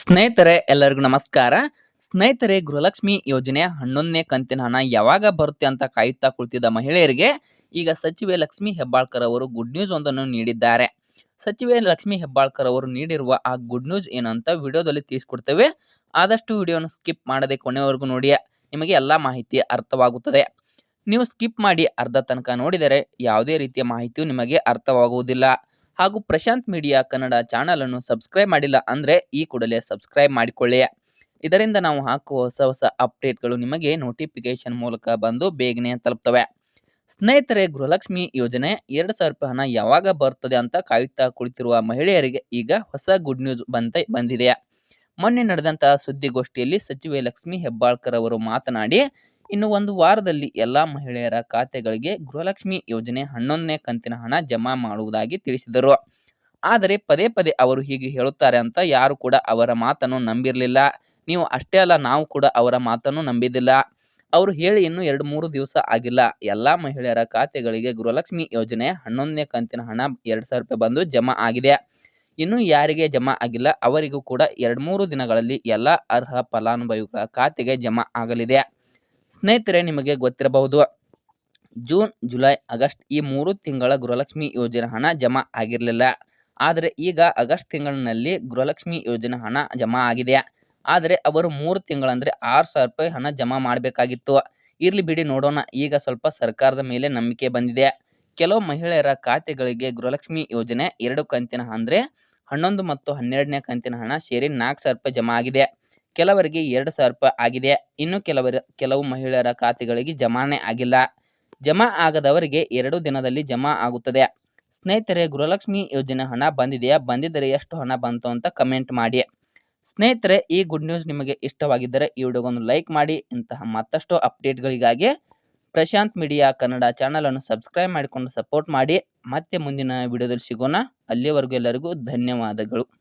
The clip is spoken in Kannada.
ಸ್ನೇಹಿತರೆ, ಎಲ್ಲರಿಗೂ ನಮಸ್ಕಾರ. ಸ್ನೇಹಿತರೆ, ಗೃಹಲಕ್ಷ್ಮಿ ಯೋಜನೆ ಹನ್ನೊಂದನೇ ಕಂತಿನ ಹಣ ಯಾವಾಗ ಬರುತ್ತೆ ಅಂತ ಕಾಯುತ್ತಾ ಕುಳಿತಿದ್ದ ಮಹಿಳೆಯರಿಗೆ ಈಗ ಸಚಿವೆ ಲಕ್ಷ್ಮಿ ಹೆಬ್ಬಾಳ್ಕರ್ ಅವರು ಗುಡ್ ನ್ಯೂಸ್ ಒಂದನ್ನು ನೀಡಿದ್ದಾರೆ. ಸಚಿವೆ ಲಕ್ಷ್ಮಿ ಹೆಬ್ಬಾಳ್ಕರ್ ಅವರು ನೀಡಿರುವ ಆ ಗುಡ್ ನ್ಯೂಸ್ ಏನು ಅಂತ ವಿಡಿಯೋದಲ್ಲಿ ತಿಳಿಸ್ಕೊಡ್ತೇವೆ. ಆದಷ್ಟು ವಿಡಿಯೋನ ಸ್ಕಿಪ್ ಮಾಡದೆ ಕೊನೆವರೆಗೂ ನೋಡಿ ನಿಮಗೆ ಎಲ್ಲ ಮಾಹಿತಿ ಅರ್ಥವಾಗುತ್ತದೆ. ನೀವು ಸ್ಕಿಪ್ ಮಾಡಿ ಅರ್ಧ ತನಕ ನೋಡಿದರೆ ಯಾವುದೇ ರೀತಿಯ ಮಾಹಿತಿಯು ನಿಮಗೆ ಅರ್ಥವಾಗುವುದಿಲ್ಲ. ಹಾಗೂ ಪ್ರಶಾಂತ್ ಮೀಡಿಯಾ ಕನ್ನಡ ಚಾನಲ್ ಅನ್ನು ಸಬ್ಸ್ಕ್ರೈಬ್ ಮಾಡಿಲ್ಲ ಅಂದ್ರೆ ಈ ಕೂಡಲೇ ಸಬ್ಸ್ಕ್ರೈಬ್ ಮಾಡಿಕೊಳ್ಳಿ. ಇದರಿಂದ ನಾವು ಹಾಕುವ ಹೊಸ ಹೊಸ ಅಪ್ಡೇಟ್ಗಳು ನಿಮಗೆ ನೋಟಿಫಿಕೇಶನ್ ಮೂಲಕ ಬಂದು ಬೇಗನೆ ತಲುಪ್ತವೆ. ಸ್ನೇಹಿತರೆ, ಗೃಹಲಕ್ಷ್ಮಿ ಯೋಜನೆ ಎರಡು ಸಾವಿರ ರೂಪಾಯಿ ಹಣ ಯಾವಾಗ ಬರ್ತದೆ ಅಂತ ಕಾಯುತ್ತಾ ಕುಳಿತಿರುವ ಮಹಿಳೆಯರಿಗೆ ಈಗ ಹೊಸ ಗುಡ್ ನ್ಯೂಸ್ ಬಂತ, ಬಂದಿದೆ. ಮೊನ್ನೆ ನಡೆದಂತಹ ಸುದ್ದಿಗೋಷ್ಠಿಯಲ್ಲಿ ಸಚಿವೆ ಲಕ್ಷ್ಮಿ ಹೆಬ್ಬಾಳ್ಕರ್ ಅವರು ಮಾತನಾಡಿ ಇನ್ನು ಒಂದು ವಾರದಲ್ಲಿ ಎಲ್ಲಾ ಮಹಿಳೆಯರ ಖಾತೆಗಳಿಗೆ ಗೃಹಲಕ್ಷ್ಮಿ ಯೋಜನೆ ಹನ್ನೊಂದನೇ ಕಂತಿನ ಹಣ ಜಮಾ ಮಾಡುವುದಾಗಿ ತಿಳಿಸಿದರು. ಆದರೆ ಪದೇ ಪದೇ ಅವರು ಹೀಗೆ ಹೇಳುತ್ತಾರೆ ಅಂತ ಯಾರು ಕೂಡ ಅವರ ಮಾತನ್ನು ನಂಬಿರಲಿಲ್ಲ. ನೀವು ಅಷ್ಟೇ ಅಲ್ಲ, ನಾವು ಕೂಡ ಅವರ ಮಾತನ್ನು ನಂಬಿದ್ದಿಲ್ಲ ಅವರು ಹೇಳಿ ಇನ್ನು ಎರಡು ಮೂರು ದಿವಸ ಆಗಿಲ್ಲ. ಎಲ್ಲಾ ಮಹಿಳೆಯರ ಖಾತೆಗಳಿಗೆ ಗೃಹಲಕ್ಷ್ಮಿ ಯೋಜನೆ ಹನ್ನೊಂದನೇ ಕಂತಿನ ಹಣ ಎರಡು ಸಾವಿರ ರೂಪಾಯಿ ಬಂದು ಜಮಾ ಆಗಿದೆ. ಇನ್ನು ಯಾರಿಗೆ ಜಮಾ ಆಗಿಲ್ಲ, ಅವರಿಗೂ ಕೂಡ ಎರಡು ಮೂರು ದಿನಗಳಲ್ಲಿ ಎಲ್ಲ ಅರ್ಹ ಫಲಾನುಭವಿಗಳ ಖಾತೆಗೆ ಜಮಾ ಆಗಲಿದೆ. ಸ್ನೇಹಿತರೆ, ನಿಮಗೆ ಗೊತ್ತಿರಬಹುದು, ಜೂನ್, ಜುಲೈ, ಆಗಸ್ಟ್ ಈ ಮೂರು ತಿಂಗಳ ಗೃಹಲಕ್ಷ್ಮಿ ಯೋಜನೆ ಹಣ ಜಮಾ ಆಗಿರಲಿಲ್ಲ. ಆದರೆ ಈಗ ಆಗಸ್ಟ್ ತಿಂಗಳಿನಲ್ಲಿ ಗೃಹಲಕ್ಷ್ಮಿ ಯೋಜನೆ ಹಣ ಜಮಾ ಆಗಿದೆ. ಆದರೆ ಅವರು ಮೂರು ತಿಂಗಳಂದರೆ ಆರು ಸಾವಿರ ರೂಪಾಯಿ ಹಣ ಜಮಾ ಮಾಡಬೇಕಾಗಿತ್ತು. ಇರಲಿ ಬಿಡಿ ನೋಡೋಣ, ಈಗ ಸ್ವಲ್ಪ ಸರ್ಕಾರದ ಮೇಲೆ ನಂಬಿಕೆ ಬಂದಿದೆ. ಕೆಲವು ಮಹಿಳೆಯರ ಖಾತೆಗಳಿಗೆ ಗೃಹಲಕ್ಷ್ಮಿ ಯೋಜನೆ ಎರಡು ಕಂತಿನ ಅಂದರೆ ಹನ್ನೊಂದು ಮತ್ತು ಹನ್ನೆರಡನೇ ಕಂತಿನ ಹಣ ಸೇರಿ ನಾಲ್ಕು ಸಾವಿರ ರೂಪಾಯಿ ಜಮಾ ಆಗಿದೆ. ಕೆಲವರಿಗೆ ಎರಡು ಸಾವಿರ ರೂಪಾಯಿ ಆಗಿದೆ. ಇನ್ನು ಕೆಲವರ, ಕೆಲವು ಮಹಿಳೆಯರ ಖಾತೆಗಳಿಗೆ ಜಮಾನೆ ಆಗಿಲ್ಲ. ಜಮಾ ಆಗದವರಿಗೆ ಎರಡು ದಿನದಲ್ಲಿ ಜಮಾ ಆಗುತ್ತದೆ. ಸ್ನೇಹಿತರೆ, ಗೃಹಲಕ್ಷ್ಮಿ ಯೋಜನೆ ಹಣ ಬಂದಿದೆಯಾ? ಬಂದಿದ್ದರೆ ಎಷ್ಟು ಹಣ ಬಂತು ಅಂತ ಕಮೆಂಟ್ ಮಾಡಿ. ಸ್ನೇಹಿತರೆ, ಈ ಗುಡ್ ನ್ಯೂಸ್ ನಿಮಗೆ ಇಷ್ಟವಾಗಿದ್ದರೆ ಈ ವಿಡಿಯೋಗೊಂದು ಲೈಕ್ ಮಾಡಿ. ಇಂತಹ ಮತ್ತಷ್ಟು ಅಪ್ಡೇಟ್ಗಳಿಗಾಗಿ ಪ್ರಶಾಂತ್ ಮೀಡಿಯಾ ಕನ್ನಡ ಚಾನಲನ್ನು ಸಬ್ಸ್ಕ್ರೈಬ್ ಮಾಡಿಕೊಂಡು ಸಪೋರ್ಟ್ ಮಾಡಿ. ಮತ್ತೆ ಮುಂದಿನ ವಿಡಿಯೋದಲ್ಲಿ ಸಿಗೋಣ. ಅಲ್ಲಿಯವರೆಗೂ ಎಲ್ಲರಿಗೂ ಧನ್ಯವಾದಗಳು.